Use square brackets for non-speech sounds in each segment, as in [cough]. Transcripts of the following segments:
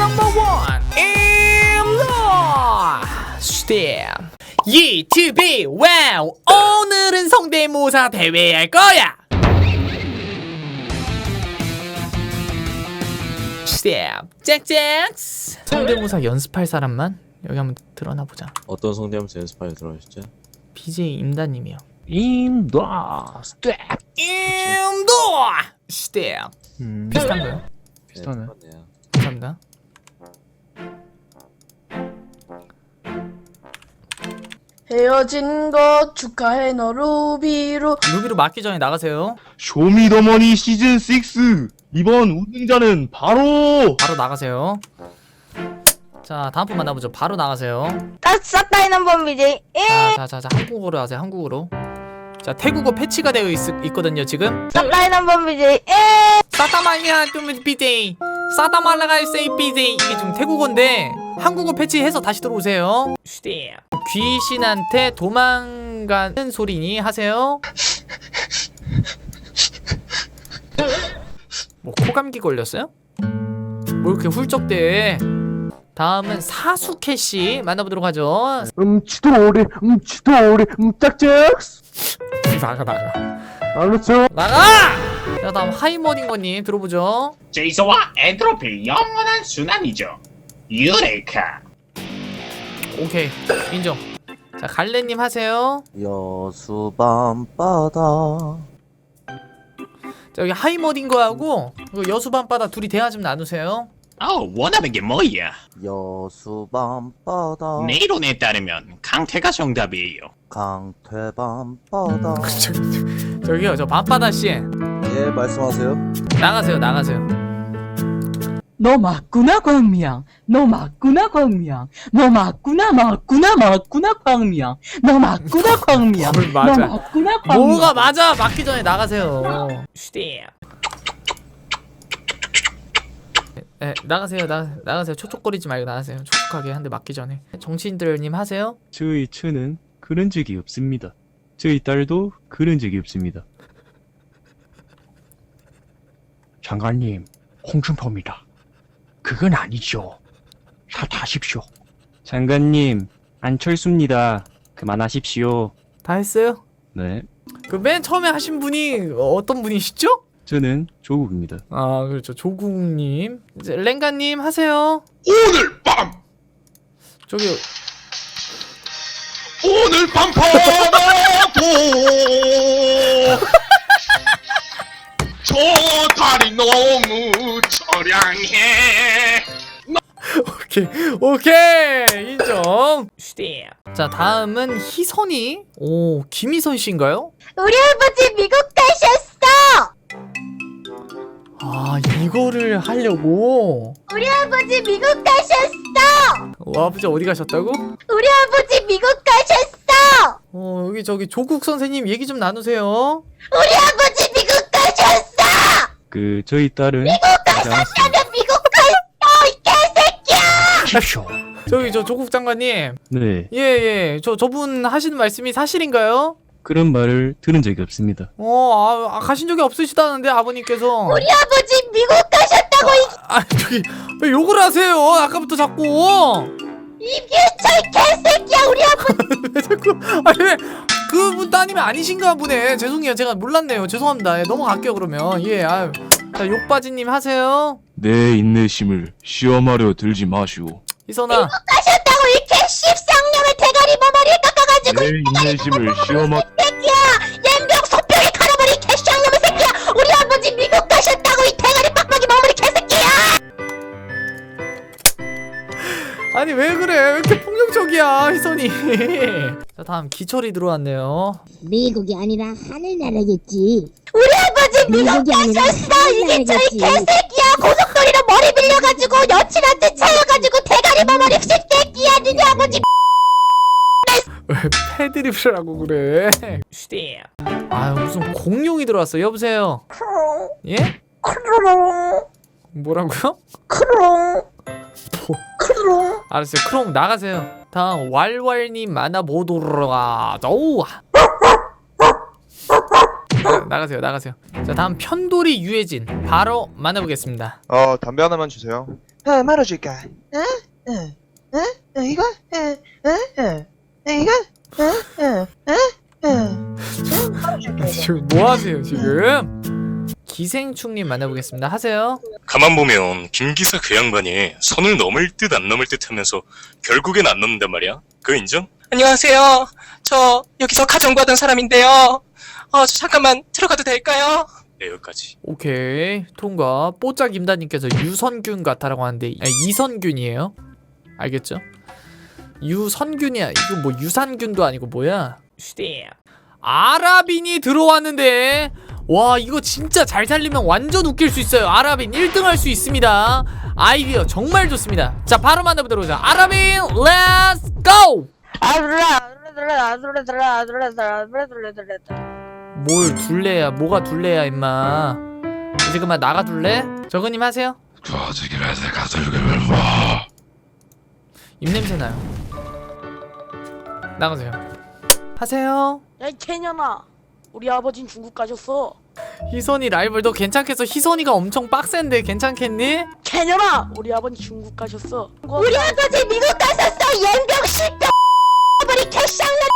넘버 원 임로 스텝 유튜브. 와우. 오늘은 성대모사 대회 할 거야. 스텝 짝짝 성대모사 연습할 사람만 여기 한번 드러나 보자. 어떤 성대모사 연습하려 들어가셨죠? BJ 임다님이요. 임도. 스텝 임도. 스텝 음, 비슷한가요? 비슷하네. 똑같네요. 감사합니다 헤어진 거 축하해 너 루비루 루비로 맞기 전에 나가세요 쇼미더머니 시즌 6 이번 우승자는 바로 바로 나가세요. 자, 다음 분 만나보죠. 바로 나가세요. 싹다인 한번 BJ 자, 자, 자, 자, 한국어로 하세요. 한국어로. 자, 태국어 패치가 되어 있, 있거든요, 지금. 싹다인 한번 BJ 사타말리아 좀 비데이. 사타말라가 세이 비데이. 이게 지금 태국어인데 한국어 패치해서 다시 들어오세요. 귀신한테 도망가는 소리니 하세요. 뭐 코감기 걸렸어요? 뭐 이렇게 훌쩍대? 다음은 사수케 씨 만나보도록 하죠. 음치도리 음치도리 음짝짝 나가 나가 알았죠? 나가. 자 다음 하이머딩거님 들어보죠. 제이소와 엔트로피 영원한 순환이죠. 유레카. 오케이 인정. 자 갈래님 하세요. 여수 밤바다 자 여기 하이머딩거하고 그 여수 밤바다 둘이 대화 좀 나누세요. 어, 원하는 게 뭐야? 여수 밤바다 내 이론에 따르면 강태가 정답이에요. 강태 밤바다 저기, [laughs] 저기요 저 밤바다 씨 예 말씀하세요 나가세요 나가세요. 너 맞구나 광미양. 너 맞구나 광미양. 너 맞구나 맞구나 맞구나 광미양. 너 맞구나 광미양. 뭘 맞아. 너 맞구나 광미양. 뭐가 맞아? 맞기 전에 나가세요. 슈디. 네, 나가세요. 나 나가세요. 촉촉거리지 말고 나가세요. 촉촉하게 한 대 맞기 전에. 정치인들님 하세요? 저희 처는 그런 적이 없습니다. 저희 딸도 그런 적이 없습니다. 장관님 홍준표입니다 그건 아니죠 사퇴하십시오 장관님, 안철수입니다. 그만하십시오. 다 했어요 네, 그 맨 처음에 하신 분이 어떤 분이시죠? 저는 조국입니다. 아 그렇죠 조국님 이제 랭가님 하세요 오늘 밤! 저기 오늘 밤 바다도 [laughs] 저 달이 너무 처량해. 오케이. 오케이. 인정. 자 다음은 희선이. 오 김희선 씨인가요? 우리 아버지 미국 가셨어! 아 이거를 하려고? 우리 아버지 미국 가셨어! 어, 아버지 어디 가셨다고? 우리 아버지 미국 가셨어! 어 여기 저기 조국 선생님 얘기 좀 나누세요. 우리 아버지 미국 가셨어! 그 저희 딸은 미국 이 하십시오. 저기 저 조국 장관님. 네, 예예. 저 저분 하시는 말씀이 사실인가요? 그런 말을 들은 적이 없습니다. 어 아, 아, 가신 적이 없으시다는데 아버님께서. 우리 아버지 미국 가셨다고 이 아 저기 왜 욕을 하세요? 아까부터 자꾸. 임규철 개새끼야 우리 아버지. [laughs] 왜 자꾸. 아니 왜 그분 따님이 아니신가 보네. 죄송해요. 제가 몰랐네요. 죄송합니다. 예, 넘어갈게요 그러면. 예 아유. 자 욕바지님 하세요 내 인내심을 시험하려 들지 마시오. 희선아. 가셨다고 이 개씹쌍놈의 대가리 머머리 깎아가지고 내 인내심을 시험하 새끼야! 연병 소병에 갈아버린 개쌍놈의 새끼야! 우리 아버지 미국 가셨다고 이 대가리 빡빡이 머머리 개새끼야! 아니 왜 그래? 왜 이렇게 폭력적이야 희선이? [laughs] 자 다음 기철이 들어왔네요. 미국이 아니라 하늘나라겠지. 우리 아버지 미국 미국이 아니라 이게 저희 하늘나라겠지. 개새끼야. 고속도리로 머리 빌려가지고 여친한테 차여가지고 대가리 머머리 새끼야. 니네 아버지 왜 패드립을 하고 그래? 슈디 아 무슨 공룡이 들어왔어 여보세요? 예? 크롱. 뭐라고요? 크롱. 뭐. 크롱. 알았어요. 크롱 나가세요. 다음 왈왈님 만나보도록 나- 나가세요 나가세요 자 다음 편돌이 유해진 바로 만나보겠습니다 어, 담배 하나만 주세요. 어, 말아줄까? 어? 어? 어? 어, 이거? 어? 어? 어? 어, 이거? 어? 어? 어? 어? 어, 말아줄까, 이거? 지금 뭐 하세요 지금? 기생충님 만나보겠습니다. 하세요. 가만 보면 김기사 그 양반이 선을 넘을 듯 안 넘을 듯 하면서 결국엔 안 넘는단 말이야. 그 인정? 안녕하세요. 저 여기서 가정받은 사람인데요. 어, 저 잠깐만 들어가도 될까요? 네, 여기까지. 오케이 통과. 뽀짝 임다님께서 유선균 같아라고 하는데 아니, 이선균이에요. 알겠죠? 유선균이야. 이거 뭐 유산균도 아니고 뭐야? 아라빈이 들어왔는데 와 이거 진짜 잘 살리면 완전 웃길 수 있어요. 아라빈 1등 할 수 있습니다. 아이디어 정말 좋습니다. 자 바로 만나보도록 하죠. 아라빈 렛츠 고! 뭘 둘래야 뭐가 둘래야 임마. 이제 그만 나가 둘래? 저거님 하세요. 입냄새 나요. 나가세요. 하세요. 야이 개년아. 우리 아버진 중국 가셨어. 희선이 라이벌 너 괜찮겠어? 희선이가 엄청 빡센데 괜찮겠니? 개년아! 우리 아버지 중국 가셨어. 우리 아버지 미국 갔었어. 연병 실병 버리 개쌍나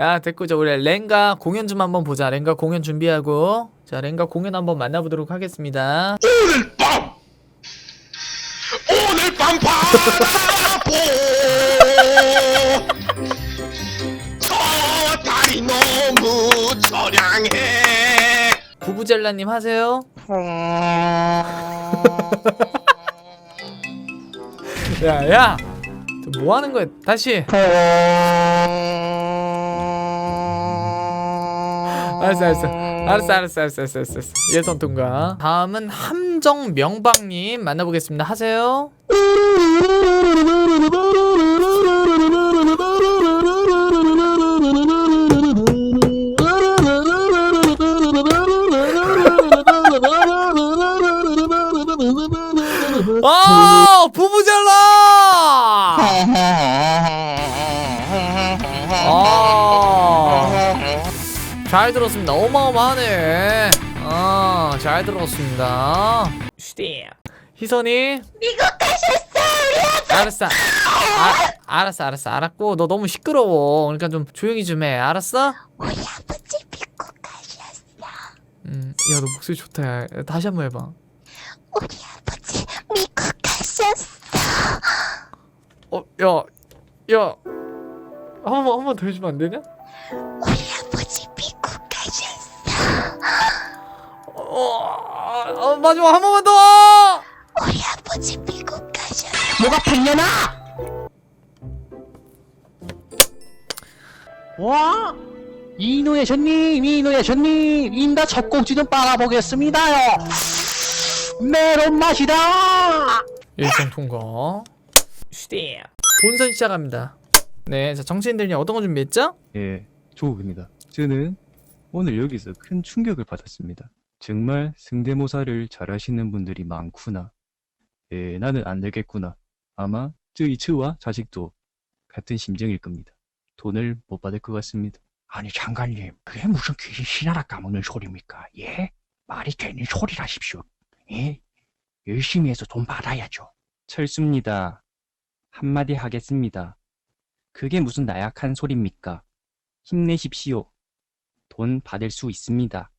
야 됐고 저 우리 랭가 공연 좀 한번 보자. 랭가 공연 준비하고. 자 랭가 공연 한번 만나보도록 하겠습니다. 오늘 밤! 오늘 밤 바라보! 저 달이 너무 처량해! 부부젤라님 하세요. [laughs] 야야! 뭐 하는 거야? 다시 알았어 알았어. 알았어 알았어 알았어 알았어 알았어 알았어. 예선 통과 다음은 함정 명박님 만나보겠습니다. 하세요 잘 들었습니다. 어마어마하네. 아 잘 들었습니다. 슈디 희선이? 미국 가셨어 우리 알았어. 아, 알았어 알았어. 알았고 너 너무 시끄러워. 그러니까 좀 조용히 좀 해. 알았어? 우리 아버지 미국 가셨어. 음 야 너 목소리 좋다. 야. 다시 한 번 해봐. 우리 아버지 미국 가셨어. 어, 야, 야, 한 번, 한 번 더 해주면 안 되냐? 우리 어, 어, 마지막 한 번만 더! 우리 아버지 미국 가셨어 뭐가 백년아 와 이노예 션님 이노예 션님 인다 젖꼭지 좀 빨아보겠습니다요 메론 맛이다 일성 통과. 본선 시작합니다. 네, 자, 정치인들이 어떤 거 준비했죠? 예, 조국입니다. 저는 오늘 여기서 큰 충격을 받았습니다. 정말 성대모사를 잘하시는 분들이 많구나. 예, 나는 안 되겠구나. 아마 처와 자식도 같은 심정일 겁니다. 돈을 못 받을 것 같습니다. 아니 장관님 그게 무슨 귀신 신하라 까먹는 소리입니까? 예? 말이 되는 소리라십시오. 예? 열심히 해서 돈 받아야죠. 철수입니다. 한마디 하겠습니다. 그게 무슨 나약한 소리입니까? 힘내십시오. 돈 받을 수 있습니다.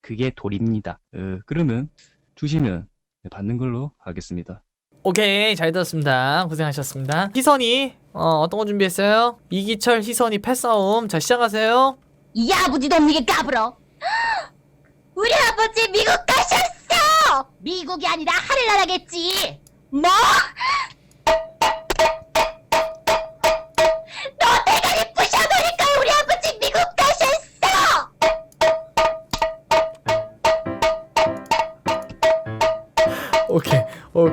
그게 돌입니다. 어, 그러면 주시면 받는 걸로 하겠습니다. 오케이, 잘 들었습니다. 고생하셨습니다. 희선이, 어, 어떤 거 준비했어요? 이기철, 희선이 패싸움. 자, 시작하세요. 이 아버지도 없는 게 까불어 [gasps] 우리 아버지 미국 가셨어 미국이 아니라 하늘나라겠지 뭐?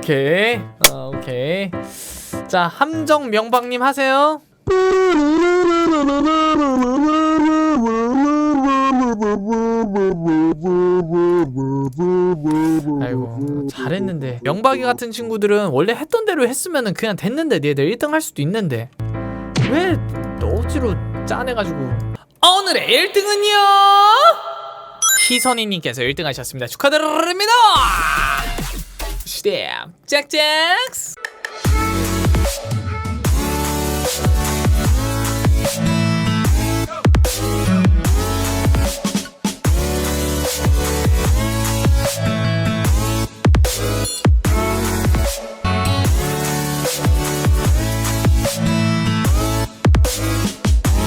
오케이, 어, 오케이. 자, 함정 명박님 하세요. 아이고 잘했는데. 명박이 같은 친구들은 원래 했던 대로 했으면 그냥 됐는데 얘들 1등 할 수도 있는데. 왜 억지로 짜내가지고. 오늘의 1등은요? 희선이님께서 1등 하셨습니다. 축하드립니다 시대 짝짝스